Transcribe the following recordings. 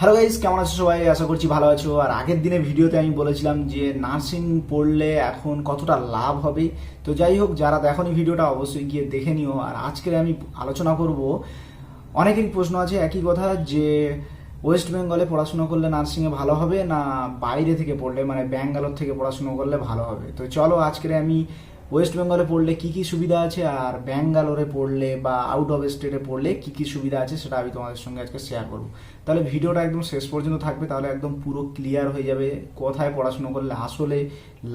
Hello guys কেমন আছো সবাই? আশা করছি ভালো আছো। আর আগের দিনে ভিডিওতে আমি বলেছিলাম যে নার্সিং পড়লে এখন কতটা লাভ হবে। তো যাই হোক, যারা দেখনি ভিডিওটা অবশ্যই গিয়ে দেখে নিও। আর আজকে আমি আলোচনা করব, অনেকেরই প্রশ্ন আছে, একই কথা যে ওয়েস্ট বেঙ্গলে পড়াশোনা করলে নার্সিংয়ে ভালো হবে না বাইরে থেকে পড়লে মানে ব্যাঙ্গালোর থেকে পড়াশোনা করলে ভালো হবে? তো চলো আজকে আমি ওয়েস্ট বেঙ্গলে পড়লে কি কি সুবিধা আছে? আর ব্যাঙ্গালোরে পড়লে বা আউট অফ স্টেটে পড়লে কি কি সুবিধা আছে সেটা আমি তোমাদের সঙ্গে আজকে শেয়ার করব। তাহলে ভিডিওটা একদম শেষ পর্যন্ত থাকবে, তাহলে একদম পুরো ক্লিয়ার হয়ে যাবে কোথায় পড়াশুনো করলে আসলে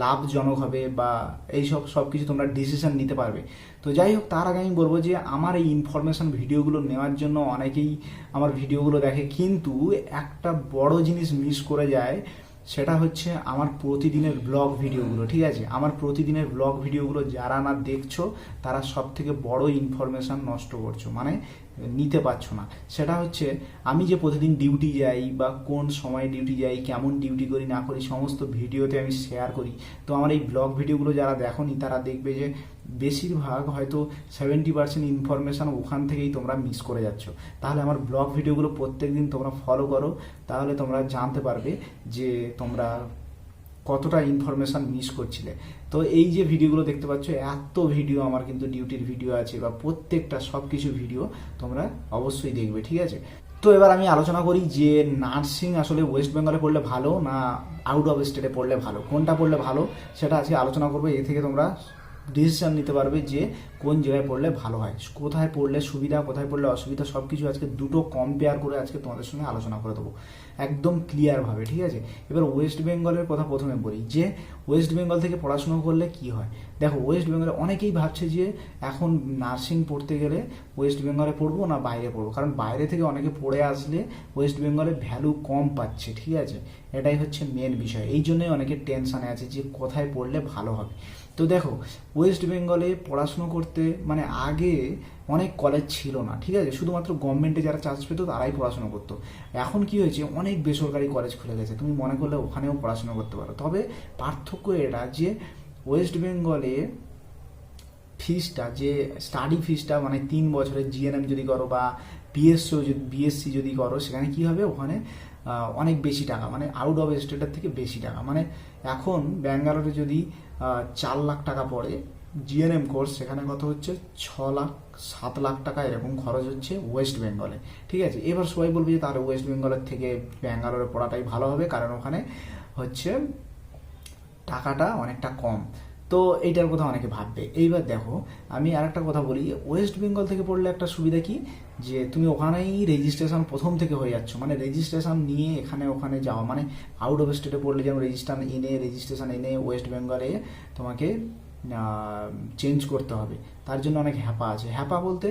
লাভজনক হবে বা এই সব সব কিছু তোমরা ডিসিশন নিতে পারবে। তো যাই হোক, তার আগে আমি বলব যে আমার এই ইনফরমেশন ভিডিওগুলো নেওয়ার জন্য অনেকেই আমার ভিডিওগুলো দেখে, কিন্তু একটা বড় জিনিস মিস করে যায় সেটা হচ্ছে আমার প্রতিদিনের ব্লগ ভিডিওগুলো ঠিক আছে? আমার প্রতিদিনের ব্লগ ভিডিওগুলো যারা না দেখছ, তারা সব থেকে বড় ইনফরমেশান নষ্ট করছ। মানে নিতে পারছ না। সেটা হচ্ছে, আমি যে প্রতিদিন ডিউটি যাই বা কোন সময় ডিউটি যাই, কেমন ডিউটি করি না করি, সমস্ত ভিডিওতে আমি শেয়ার করি। তো আমার এই ব্লগ ভিডিওগুলো যারা দেখোনি, তারা দেখবে যে বেশিরভাগ হয়তো সেভেন্টি পার্সেন্ট ইনফরমেশান ওখান থেকেই তোমরা মিস করে যাচ্ছ। তাহলে আমার ব্লগ ভিডিওগুলো প্রত্যেক দিন তোমরা ফলো করো, তাহলে তোমরা জানতে পারবে যে তোমরা কতটা ইনফরমেশান মিস করছিলে। তো এই যে ভিডিওগুলো দেখতে পাচ্ছ, এত ভিডিও আমার কিন্তু ডিউটির ভিডিও আছে বা প্রত্যেকটা সব কিছু ভিডিও তোমরা অবশ্যই দেখবে, ঠিক আছে? তো এবার আমি আলোচনা করি যে নার্সিং আসলে ওয়েস্ট বেঙ্গলে পড়লে ভালো না আউট অফ স্টেটে পড়লে ভালো? কোনটা পড়লে ভালো? সেটা আজকে আলোচনা করব, এ থেকে তোমরা ডিসিশন নিতে পারবে যে কোন জায়গায় পড়লে ভালো হয়। কোথায় পড়লে সুবিধা, কোথায় পড়লে অসুবিধা সব কিছু আজকে দুটো কম্পেয়ার করে আজকে তোমাদের সঙ্গে আলোচনা করে দেবো। একদম ক্লিয়ারভাবে ঠিক আছে? এবার ওয়েস্ট বেঙ্গলের কথা প্রথমে বলি, যে ওয়েস্ট বেঙ্গল থেকে পড়াশুনো করলে কি হয়? দেখো ওয়েস্ট বেঙ্গলে অনেকেই ভাবছে যে এখন নার্সিং পড়তে গেলে ওয়েস্ট বেঙ্গলে পড়ব না বাইরে পড়ব। কারণ বাইরে থেকে অনেকে পড়ে আসলে ওয়েস্ট বেঙ্গলে ভ্যালু কম পাচ্ছে, ঠিক আছে? এটাই হচ্ছে মেন বিষয়। এই জন্যই অনেকে টেনশানে আছে যে কোথায় পড়লে ভালো হবে। তো দেখো ওয়েস্ট বেঙ্গলে পড়াশুনো করতে মানে আগে অনেক কলেজ ছিল না, ঠিক আছে? শুধুমাত্র গভর্নমেন্টে যারা চান্স পেতো তারাই পড়াশোনা করতো। এখন কি হয়েছে? অনেক বেসরকারি কলেজ খুলে গেছে। তুমি মনে করলে ওখানেও পড়াশোনা করতে পারো। তবে পার্থক্য এটা যে ওয়েস্ট বেঙ্গলে ফিসটা যে স্টাডি ফিসটা মানে তিন বছরের জিএনএম যদি করো বা বিএসসি যদি বিএসসি যদি করো, সেখানে কি হবে? ওখানে অনেক বেশি টাকা মানে আউট অফ স্টেটের থেকে বেশি টাকা। মানে এখন ব্যাঙ্গালোরে যদি চার লাখ টাকা পড়ে জিএনএম কোর্স সেখানে কত হচ্ছে? ছ লাখ, সাত লাখ টাকা এরকম খরচ হচ্ছে ওয়েস্ট বেঙ্গলে ঠিক আছে? এবার সবাই বলবে যে তাহলে ওয়েস্ট বেঙ্গলের থেকে ব্যাঙ্গালোরে পড়াটাই ভালো হবে, কারণ ওখানে হচ্ছে টাকাটা অনেকটা কম। তো এইটার কথা অনেকে ভাববে। এইবার দেখো, আমি আর একটা কথা বলি ওয়েস্ট বেঙ্গল থেকে পড়লে একটা সুবিধা কি? যে তুমি ওখানেই রেজিস্ট্রেশন প্রথম থেকে হয়ে যাচ্ছ। মানে রেজিস্ট্রেশন নিয়ে এখানে ওখানে যাওয়া। মানে আউট অফ স্টেটে পড়লে যেমন রেজিস্ট্রেশন এনে রেজিস্ট্রেশন এনে ওয়েস্ট বেঙ্গলে তোমাকে চেঞ্জ করতে হবে। তার জন্য অনেক হ্যাপা আছে। হ্যাপা বলতে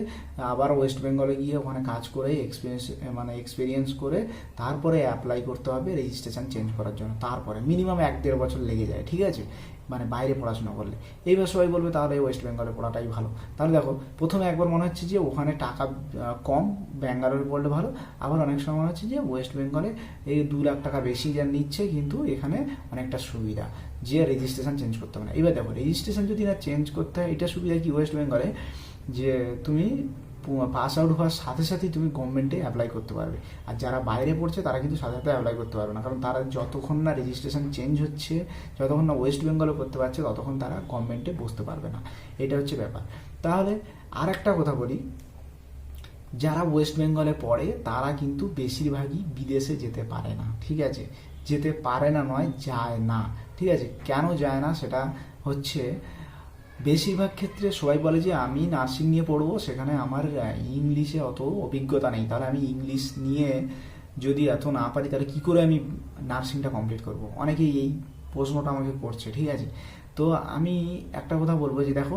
আবার ওয়েস্ট বেঙ্গলে গিয়ে ওখানে কাজ করে এক্সপিরিয়েন্স মানে এক্সপিরিয়েন্স করে, তারপরে অ্যাপ্লাই করতে হবে রেজিস্ট্রেশন চেঞ্জ করার জন্য। তারপরে মিনিমাম এক দেড় বছর লেগে যায়, ঠিক আছে? মানে বাইরে পড়াশোনা করলে। এইবার সবাই বলবে তাহলে ওয়েস্ট বেঙ্গলে পড়াটাই ভালো। তাহলে দেখো, প্রথমে একবার মনে হচ্ছে যে ওখানে টাকা কম ব্যাঙ্গালোরে পড়লে ভালো। আবার অনেক সময় মনে হচ্ছে যে ওয়েস্ট বেঙ্গলে এই দু লাখ টাকা বেশি যা নিচ্ছে, কিন্তু এখানে অনেকটা সুবিধা। যে রেজিস্ট্রেশন চেঞ্জ করতে হবে না। এবার দেখো রেজিস্ট্রেশন যদি না চেঞ্জ করতে হয়, এটা সুবিধা কি ওয়েস্ট বেঙ্গলে যে তুমি পাস আউট হওয়ার সাথে সাথেই তুমি গভর্নমেন্টে অ্যাপ্লাই করতে পারবে। আর যারা বাইরে পড়ছে, তারা কিন্তু সাথে সাথে অ্যাপ্লাই করতে পারবে না। কারণ তারা যতক্ষণ না রেজিস্ট্রেশন চেঞ্জ হচ্ছে, যতক্ষণ না ওয়েস্ট বেঙ্গলে করতে পারছে, ততক্ষণ তারা গভর্নমেন্টে বসতে পারবে না। এটা হচ্ছে ব্যাপার। তাহলে আর একটা কথা বলি। যারা ওয়েস্ট বেঙ্গলে পড়ে, তারা কিন্তু বেশিরভাগই বিদেশে যেতে পারে না। ঠিক আছে? যেতে পারে না নয়, যায় না। ঠিক আছে, কেন যায় না সেটা হচ্ছে বেশিরভাগ ক্ষেত্রে সবাই বলে যে আমি নার্সিং নিয়ে পড়ব, সেখানে আমার ইংলিশে অত অভিজ্ঞতা নেই। তাহলে আমি ইংলিশ নিয়ে যদি এত না পারি, তাহলে কী করে আমি নার্সিংটা কমপ্লিট করব? অনেকেই এই প্রশ্নটা আমাকে করছে, ঠিক আছে? তো আমি একটা কথা বলব যে দেখো,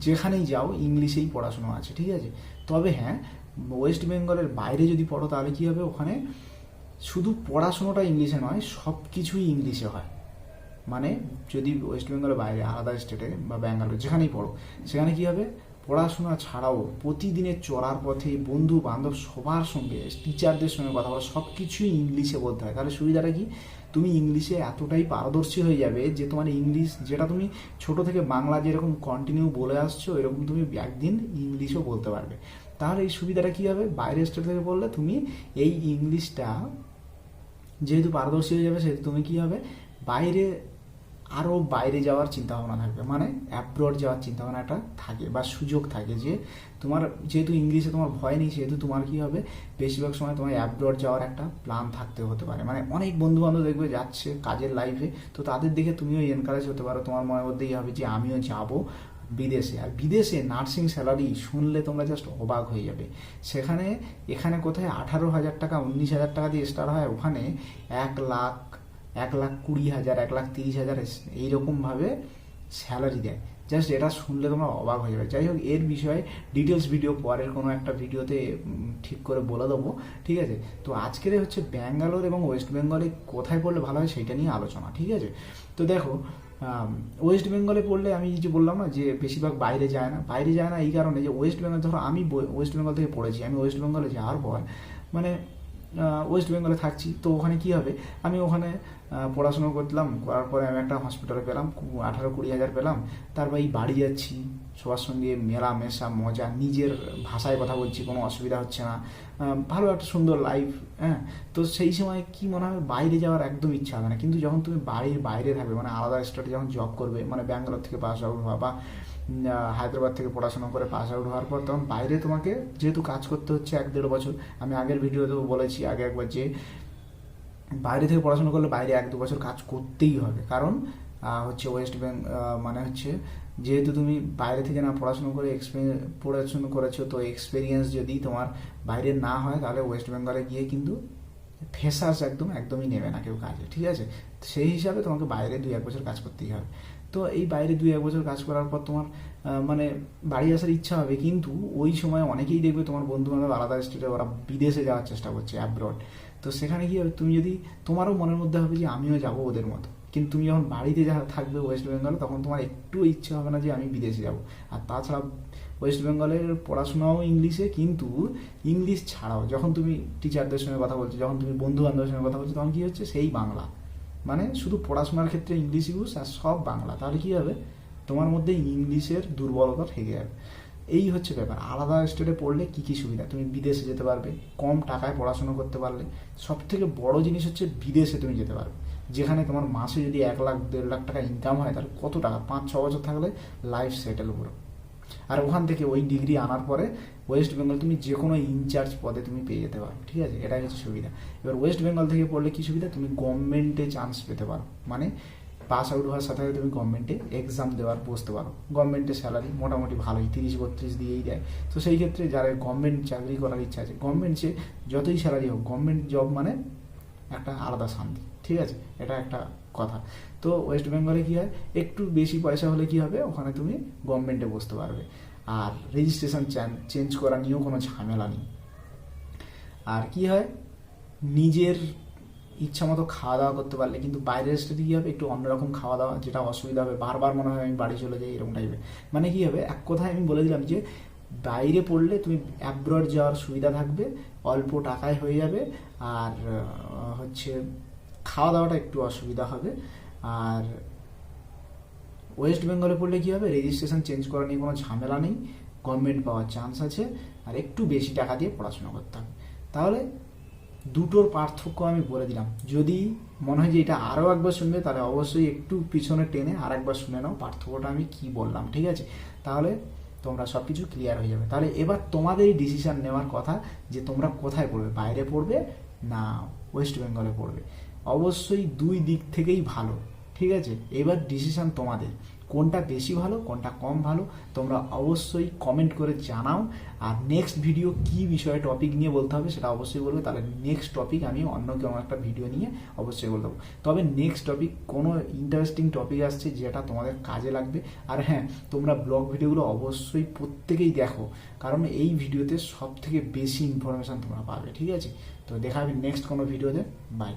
যেখানেই যাও ইংলিশেই পড়াশুনো আছে, ঠিক আছে? তবে হ্যাঁ ওয়েস্ট বেঙ্গলের বাইরে যদি পড়ো, তাহলে কী হবে? ওখানে শুধু পড়াশুনোটা ইংলিশে নয় সব কিছুই ইংলিশে হয়। মানে যদি ওয়েস্ট বেঙ্গলের বাইরে আলাদা স্টেটে বা ব্যাঙ্গালোর যেখানেই পড়ো, সেখানে কী হবে? পড়াশোনা ছাড়াও প্রতিদিনের চলার পথে বন্ধু বান্ধব সবার সঙ্গে টিচারদের সঙ্গে কথা বলা সব কিছুই ইংলিশে বলতে হয়। তাহলে সুবিধাটা কি? তুমি ইংলিশে এতটাই পারদর্শী হয়ে যাবে যে তোমার ইংলিশ যেটা তুমি ছোট থেকে বাংলা যেরকম কন্টিনিউ বলে আসছো, এরকম তুমি একদিন ইংলিশও বলতে পারবে। তাহলে এই সুবিধাটা কী হবে? বাইরের স্টেট থেকে বললে তুমি এই ইংলিশটা যেহেতু পারদর্শী হয়ে যাবে, সেহেতু তুমি কী হবে? বাইরে আরও বাইরে যাওয়ার চিন্তা ভাবনা থাকবে। মানে অ্যাব্রড যাওয়ার চিন্তা ভাবনা একটা থাকে বা সুযোগ থাকে যে তোমার যেহেতু ইংলিশে তোমার ভয় নেই, সেহেতু তোমার কি হবে? বেশিরভাগ সময় তোমার অ্যাব্রড যাওয়ার একটা প্ল্যান থাকতে হতে পারে। মানে অনেক বন্ধু বান্ধব দেখবে যাচ্ছে কাজের লাইফে তো তাদের দেখে তুমিও এনকারেজ হতে পারো। তোমার মনের মধ্যেই হবে যে আমিও যাব বিদেশে। আর বিদেশে নার্সিং স্যালারি শুনলে তোমরা জাস্ট অবাক হয়ে যাবে। সেখানে, এখানে কোথায় আঠারো হাজার টাকা, উনিশ হাজার টাকা দিয়ে স্টার্ট হয়, ওখানে এক লাখ এক লাখ কুড়ি হাজার, এক লাখ তিরিশ হাজার এইরকমভাবে স্যালারি দেয়। জাস্ট এটা শুনলে তোমরা অবাক হয়ে যাবে। যাই হোক, এর বিষয়ে ডিটেলস ভিডিও পরের কোনো একটা ভিডিওতে ঠিক করে বলে দেবো, ঠিক আছে? তো আজকের হচ্ছে ব্যাঙ্গালোর এবং ওয়েস্ট বেঙ্গলে কোথায় পড়লে ভালো হয় সেইটা নিয়ে আলোচনা, ঠিক আছে? তো দেখো ওয়েস্ট বেঙ্গলে পড়লে আমি যে বললাম না, যে বেশিরভাগ বাইরে যায় না, বাইরে যায় না এই কারণে যে ওয়েস্ট বেঙ্গল, ধরো আমি ওয়েস্ট বেঙ্গল থেকে পড়েছি, আমি ওয়েস্ট বেঙ্গলে যাওয়ার পর মানে ওয়েস্ট বেঙ্গলে থাকছি। তো ওখানে কি হবে? আমি ওখানে পড়াশুনো করলাম করার পরে আমি একটা হসপিটালে পেলাম আঠারো কুড়ি হাজার পেলাম। তারপর এই বাড়ি যাচ্ছি, সবার সঙ্গে মেলা মেশা, মজা, নিজের ভাষায় কথা বলছি, কোনো অসুবিধা হচ্ছে না। ভালো একটা সুন্দর লাইফ হ্যাঁ? তো সেই সময় কি মনে হবে বাইরে যাওয়ার একদম ইচ্ছা হবে না। কিন্তু যখন তুমি বাড়ির বাইরে থাকবে মানে আলাদা স্টেটে যখন জব করবে মানে ব্যাঙ্গালোর থেকে পাস আউট হওয়া বা হায়দ্রাবাদ থেকে পড়াশোনা করে পাস আউট হওয়ার পর তখন বাইরে তোমাকে যেহেতু কাজ করতে হচ্ছে এক দেড় বছর, আমি আগের ভিডিওতেও বলেছি আগে একবার যে বাইরে থেকে পড়াশোনা করলে বাইরে এক দু বছর কাজ করতেই হবে। কারণ হচ্ছে ওয়েস্ট বেঙ্গ মানে হচ্ছে যেহেতু তুমি বাইরে থেকে না পড়াশোনা করে পড়াশোনা করেছ, তো এক্সপিরিয়েন্স যদি তোমার বাইরে না হয় তাহলে ওয়েস্ট বেঙ্গলে গিয়ে কিন্তু ফেসাস একদম, একদমই নেবে না কেউ কাজে, ঠিক আছে? সেই হিসাবে তোমাকে বাইরে দুই এক বছর কাজ করতেই হবে। তো এই বাইরে দুই, এক বছর কাজ করার পর তোমার মানে বাড়ি আসার ইচ্ছা হবে, কিন্তু ওই সময় অনেকেই দেখবে তোমার বন্ধু বান্ধব আলাদা স্টেটে ওরা বিদেশে যাওয়ার চেষ্টা করছে অ্যাব্রড তো সেখানে কি হবে, তুমি যদি, তোমারও মনের মধ্যে হবে যে আমিও যাব ওদের মতো। কিন্তু তুমি যখন বাড়িতে যা থাকবে ওয়েস্ট বেঙ্গলে তখন তোমার একটু ইচ্ছে হবে না যে আমি বিদেশে যাব। আর তাছাড়া ওয়েস্ট বেঙ্গলের পড়াশোনাও ইংলিশে কিন্তু ইংলিশ ছাড়াও, যখন তুমি টিচারদের সঙ্গে কথা বলছো, যখন তুমি বন্ধু বান্ধবের সঙ্গে কথা বলছো, তখন কি হচ্ছে? সেই বাংলা। মানে শুধু পড়াশোনার ক্ষেত্রে ইংলিশ ইউজ আর সব বাংলা। তাহলে কী হবে? তোমার মধ্যে ইংলিশের দুর্বলতা থেকে যাবে। এই হচ্ছে ব্যাপার। আলাদা স্টেটে পড়লে কি কি সুবিধা? তুমি বিদেশে যেতে পারবে, কম টাকায় পড়াশোনা করতে পারলে। সব থেকে বড় জিনিস হচ্ছে বিদেশে তুমি যেতে পারবে। যেখানে তোমার মাসে যদি এক লাখ, দেড় লাখ টাকা ইনকাম হয়, তাহলে কত টাকা? পাঁচ, ছ বছর থাকলে লাইফ সেটেল পুরো আর ওখান থেকে ওই ডিগ্রি আনার পরে ওয়েস্ট বেঙ্গল তুমি যে কোনো ইনচার্জ পদে তুমি পেয়ে যেতে পারো, ঠিক আছে? এটাই হচ্ছে সুবিধা। এবার ওয়েস্ট বেঙ্গল থেকে পড়লে কি সুবিধা? তুমি গভর্নমেন্টে চান্স পেতে পারো। মানে পাস আউট হওয়ার সাথে সাথে তুমি গভর্নমেন্টে এক্সাম দেওয়ার বসতে পারো। গভর্নমেন্টের স্যালারি মোটামুটি ভালোই, তিরিশ বত্রিশ দিয়েই দেয়। তো সেই ক্ষেত্রে যারা গভর্নমেন্ট চাকরি করার ইচ্ছা আছে গভর্নমেন্ট সে যতই স্যালারি হোক গভর্নমেন্ট জব মানে একটা আলাদা শান্তি, ঠিক আছে? এটা একটা কথা। তো ওয়েস্ট বেঙ্গলে কী হয়? একটু বেশি পয়সা হলে কি হবে? ওখানে তুমি গভর্নমেন্টে বসতে পারবে। আর রেজিস্ট্রেশন চেঞ্জ করা নিয়েও কোনো ঝামেলা নেই। আর কি হয়? নিজের ইচ্ছা মতো খাওয়া দাওয়া করতে পারলে, কিন্তু বাইরের স্টেটে কী হবে? একটু অন্যরকম খাওয়া দাওয়া, যেটা অসুবিধা হবে। বারবার মনে হয় আমি বাড়ি চলে যাই, এরকম টাইপের মানে কী হবে? এক কথায় আমি বলে দিলাম যে, বাইরে পড়লে তুমি অ্যাব্রড যাওয়ার সুবিধা থাকবে, অল্প টাকায় হয়ে যাবে। আর হচ্ছে খাওয়া দাওয়াটা একটু অসুবিধা হবে। আর ওয়েস্ট বেঙ্গলে পড়লে কী হবে? রেজিস্ট্রেশন চেঞ্জ করা নিয়ে কোনো ঝামেলা নেই। গভর্নমেন্ট পাওয়ার চান্স আছে। আর একটু বেশি টাকা দিয়ে পড়াশোনা করতে হবে। তাহলে দুটোর পার্থক্য আমি বলে দিলাম। যদি মনে হয় যে এটা আরও একবার শুনবে, তাহলে অবশ্যই একটু পিছনে টেনে আর একবার শুনে নাও পার্থক্যটা আমি কি বললাম, ঠিক আছে? তাহলে তোমরা সব কিছু ক্লিয়ার হয়ে যাবে। তাহলে এবার তোমাদেরই ডিসিশান নেওয়ার কথা যে তোমরা কোথায় পড়বে? বাইরে পড়বে না ওয়েস্ট বেঙ্গলে পড়বে? অবশ্যই দুই দিক থেকেই ভালো, ঠিক আছে? এবার ডিসিশন তোমাদের। কোনটা বেশি ভালো, কোনটা কম ভালো, তোমরা অবশ্যই কমেন্ট করে জানাও। আর নেক্সট ভিডিও কি বিষয়ে টপিক নিয়ে বলতে হবে সেটা অবশ্যই বলবে। তাহলে নেক্সট টপিক আমি অন্য কোনো একটা ভিডিও নিয়ে অবশ্যই বলে দেবো। তবে নেক্সট টপিক কোনো ইন্টারেস্টিং টপিক আসছে যেটা তোমাদের কাজে লাগবে। আর হ্যাঁ তোমরা ব্লগ ভিডিওগুলো অবশ্যই প্রত্যেকেই দেখো। কারণ এই ভিডিওতে সব থেকে বেশি ইনফরমেশান তোমরা পাবে, ঠিক আছে? তো দেখা হবে নেক্সট কোনো ভিডিওতে বাই